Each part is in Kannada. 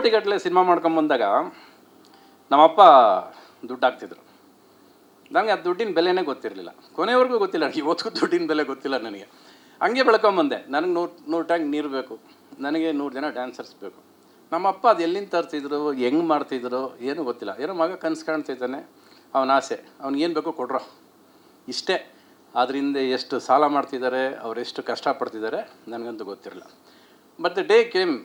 ಕೋಟಿಗಟ್ಟಲೆ ಸಿನಿಮಾ ಮಾಡ್ಕೊಂಬಂದಾಗ ನಮ್ಮಪ್ಪ ದುಡ್ಡು ಹಾಕ್ತಿದ್ರು ನನಗೆ ಆ ದುಡ್ಡಿನ ಬೆಲೆನೇ ಗೊತ್ತಿರಲಿಲ್ಲ. ಕೊನೆವರೆಗೂ ಗೊತ್ತಿಲ್ಲ ಇವತ್ತಿಗೂ ದುಡ್ಡಿನ ಬೆಲೆ ಗೊತ್ತಿಲ್ಲ ನನಗೆ. ಹಂಗೆ ಬೆಳ್ಕೊಂಬಂದೆ ನನಗೆ ನೂರು ನೂರು ಟ್ಯಾಂಕ್ ನೀರು ಬೇಕು. ನನಗೆ ನೂರು ಜನ ಡ್ಯಾನ್ಸರ್ಸ್ ಬೇಕು. ನಮ್ಮಪ್ಪ ಅದು ಎಲ್ಲಿಂದ ತರ್ತಿದ್ರು, ಹೆಂಗೆ ಮಾಡ್ತಿದ್ರು, ಏನೂ ಗೊತ್ತಿಲ್ಲ. ಏನೋ ಮಗ ಕನಸು ಕಾಣ್ತಿದ್ದಾನೆ, ಅವನ ಆಸೆ. ಅವ್ನಿಗೇನು ಬೇಕೋ ಕೊಡ್ರೋ. ಇಷ್ಟೇ. ಅದರಿಂದ ಎಷ್ಟು ಸಾಲ ಮಾಡ್ತಿದ್ದಾರೆ ಅವರೆಷ್ಟು ಕಷ್ಟಪಡ್ತಿದ್ದಾರೆ ನನಗಂತೂ ಗೊತ್ತಿರಲಿಲ್ಲ. ದ ಡೇ ಕೇಮ್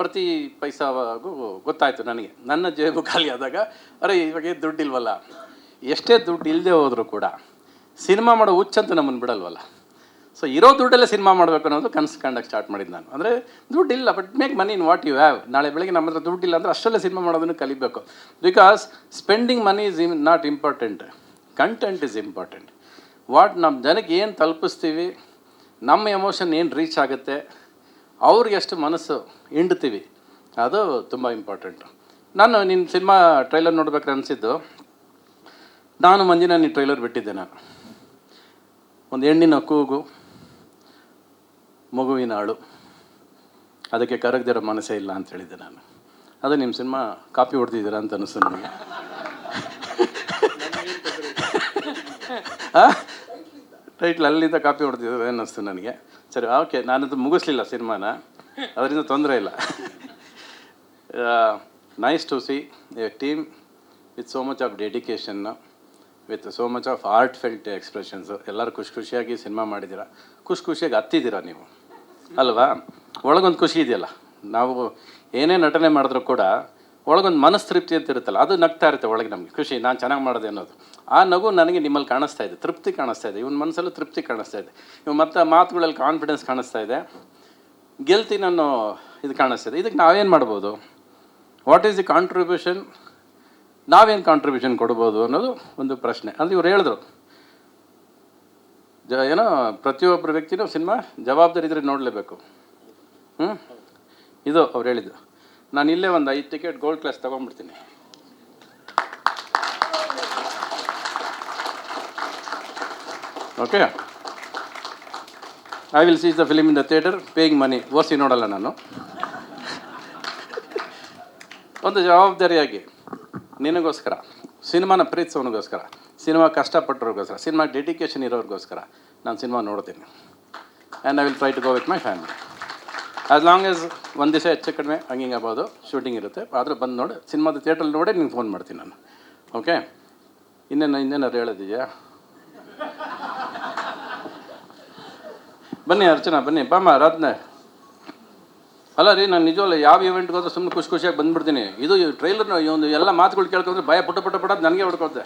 ಪ್ರತಿ ಪೈಸಾಗೂ ಗೊತ್ತಾಯಿತು ನನಗೆ. ನನ್ನ ಜೇಬು ಖಾಲಿ ಆದಾಗ, ಅರೆ, ಇವಾಗ ದುಡ್ಡಿಲ್ವಲ್ಲ? ಎಷ್ಟೇ ದುಡ್ಡು ಇಲ್ಲದೆ ಹೋದರೂ ಕೂಡ ಸಿನಿಮಾ ಮಾಡೋ ಹುಚ್ಚಂತೂ ನಮ್ಮನ್ನು ಬಿಡಲ್ವಲ್ಲ. ಸೊ ಇರೋ ದುಡ್ಡಲ್ಲೇ ಸಿನಿಮಾ ಮಾಡಬೇಕು ಅನ್ನೋದು ಕನಸು ಕಂಡಕ್ಕೆ ಸ್ಟಾರ್ಟ್ ಮಾಡಿದ್ದು ನಾನು. ಅಂದರೆ ದುಡ್ಡಿಲ್ಲ but make money in what you have ನಾಳೆ ಬೆಳಗ್ಗೆ ನಮ್ಮ ಹತ್ರ ದುಡ್ಡಿಲ್ಲ ಅಂದರೆ ಅಷ್ಟರಲ್ಲೇ ಸಿನಿಮಾ ಮಾಡೋದನ್ನು ಕಲಿಬೇಕು. Because spending money is um not important content is important what ನಮ್ಮ ಜನಕ್ಕೆ ಏನು ತಲುಪಿಸ್ತೀವಿ, ನಮ್ಮ ಎಮೋಷನ್ ಏನು ರೀಚ್ ಆಗುತ್ತೆ ಅವ್ರಿಗೆ ಎಷ್ಟು ಮನಸ್ಸು ಹಿಂಡ್ತೀವಿ. ಅದು ತುಂಬ ಇಂಪಾರ್ಟೆಂಟು ನಾನು ನಿನ್ನ ಸಿನಿಮಾ ಟ್ರೈಲರ್ ನೋಡ್ಬೇಕ್ರೆ ಅನಿಸಿದ್ದು. ನಾನು ಮಂಜಿನ ನೀನು ಟ್ರೈಲರ್ ಬಿಟ್ಟಿದ್ದೆ ನಾನು. ಒಂದು ಹೆಣ್ಣಿನ ಕೂಗು ಮಗುವಿನ ಅಳು. ಅದಕ್ಕೆ ಕರಗದಿರೋ ಮನಸ್ಸೇ ಇಲ್ಲ ಅಂತ ಹೇಳಿದ್ದೆ ನಾನು. ಅದು ನಿಮ್ಮ ಸಿನಿಮಾ ಕಾಪಿ ಹೊಡೆದಿದ್ದೀರಾ ಅಂತ ಅನಿಸ್ತು ನನಗೆ. ಟೈಟ್ಲ್ ಅಲ್ಲಿಂದ ಕಾಪಿ ಹೊಡೆದಿದ್ದು ಅನ್ನಿಸ್ತು ನನಗೆ? ಸರಿ ಓಕೆ ನಾನದು ಮುಗಿಸ್ಲಿಲ್ಲ ಸಿನಿಮಾನ. ಅದರಿಂದ ತೊಂದರೆ ಇಲ್ಲ. Nice to see a team with so much of dedication with so much of art felt expressions ಎಲ್ಲರೂ ಖುಷಿ ಖುಷಿಯಾಗಿ ಸಿನಿಮಾ ಮಾಡಿದ್ದೀರಾ? ಖುಷಿ ಖುಷಿಯಾಗಿ ಹತ್ತಿದ್ದೀರಾ ನೀವು? ಅಲ್ವಾ? ಒಳಗೊಂದು ಖುಷಿ ಇದೆಯಲ್ಲ. ನಾವು ಏನೇ ನಟನೆ ಮಾಡಿದ್ರು ಕೂಡ ಒಳಗೊಂದು ಮನಸ್ತೃಪ್ತಿ ಅಂತ ಇರುತ್ತಲ್ಲ, ಅದು ನಗ್ತಾ ಇರುತ್ತೆ ಒಳಗೆ ನಮಗೆ. ಖುಷಿ, ನಾನು ಚೆನ್ನಾಗಿ ಮಾಡಿದೆ ಅನ್ನೋದು. ಆ ನಗು ನನಗೆ ನಿಮ್ಮಲ್ಲಿ ಕಾಣಿಸ್ತಾ ಇದೆ, ತೃಪ್ತಿ ಕಾಣಿಸ್ತಾ ಇದೆ, ಇವನ ಮನಸ್ಸಲ್ಲೂ ತೃಪ್ತಿ ಕಾಣಿಸ್ತಾ ಇದೆ. ಇವ್ ಮತ್ತೆ ಮಾತುಗಳಲ್ಲಿ ಕಾನ್ಫಿಡೆನ್ಸ್ ಕಾಣಿಸ್ತಾ ಇದೆ. ಗೆಲ್ತೀನಿ ಅನ್ನೋ ಇದು ಕಾಣಿಸ್ತಾ ಇದೆ. ಇದಕ್ಕೆ ನಾವೇನು ಮಾಡ್ಬೋದು? ವಾಟ್ ಈಸ್ ದಿ ಕಾಂಟ್ರಿಬ್ಯೂಷನ್ ನಾವೇನು ಕಾಂಟ್ರಿಬ್ಯೂಷನ್ ಕೊಡ್ಬೋದು ಅನ್ನೋದು ಒಂದು ಪ್ರಶ್ನೆ. ಅಂದರೆ ಇವ್ರು ಹೇಳಿದ್ರು. ಜ, ಏನೋ ಪ್ರತಿಯೊಬ್ಬರು ವ್ಯಕ್ತಿನೂ ಸಿನಿಮಾ ಜವಾಬ್ದಾರಿ ಇದ್ರೆ ನೋಡಲೇಬೇಕು. ಹ್ಞೂ ಇದು ಅವ್ರು ಹೇಳಿದ್ದು. ನಾನು ಇಲ್ಲೇ ಒಂದು ಐದು ticket gold class ತೊಗೊಂಡ್ಬಿಡ್ತೀನಿ. Okay I will sees the film in the theatre paying money Orsi ನೋಡಲ್ಲ ನಾನು. ಒಂದು ಜವಾಬ್ದಾರಿಯಾಗಿ, ನಿನಗೋಸ್ಕರ, ಸಿನಿಮಾನ ಪ್ರೀತಿಸೋನಿಗೋಸ್ಕರ, ಸಿನಿಮಾ ಕಷ್ಟಪಟ್ಟವ್ರಿಗೋಸ್ಕರ ಸಿನಿಮಾ ಡೆಡಿಕೇಶನ್ ಇರೋರಿಗೋಸ್ಕರ, ನಾನು ಸಿನಿಮಾ ನೋಡ್ತೀನಿ. And I will try to go with my family as long as ಒಂದು ದಿವಸ ಹೆಚ್ಚು ಕಡಿಮೆ ಹಂಗಿಂಗೆ ಆಗ್ಬೋದು ಶೂಟಿಂಗ್ ಇರುತ್ತೆ. ಆದರೆ ಬಂದು ನೋಡಿ, ಸಿನಿಮಾದ ಥಿಯೇಟ್ರಲ್ಲಿ ನೋಡಿ ನಿಮ್ಗೆ ಫೋನ್ ಮಾಡ್ತೀನಿ ನಾನು. ಓಕೆ ಇನ್ನೇನು ಇನ್ನೇನಾದ್ರು ಹೇಳೋದಿದೆಯಾ? ಬನ್ನಿ ಅರ್ಚನಾ, ಬನ್ನಿ. ಬಾಮ ರಾತ್ನೆ ಅಲ್ಲ ರೀ, ನಾನು ನಿಜವಲ್ಲ ಯಾವ ಇವೆಂಟ್ಗೆ ಹೋದ್ರೆ ಸುಮ್ಮನೆ ಖುಷಿ ಖುಷಿಯಾಗಿ ಬಂದ್ಬಿಡ್ತೀನಿ. ಇದು ಟ್ರೈಲರ್ನ ಒಂದು ಎಲ್ಲ ಮಾತುಗಳು ಕೇಳ್ಕೊಂಡ್ರೆ ಭಯ ಪುಟ ಪುಟ ಪುಟ ನನಗೆ ಹೊಡ್ಕೊಳ್ತೆ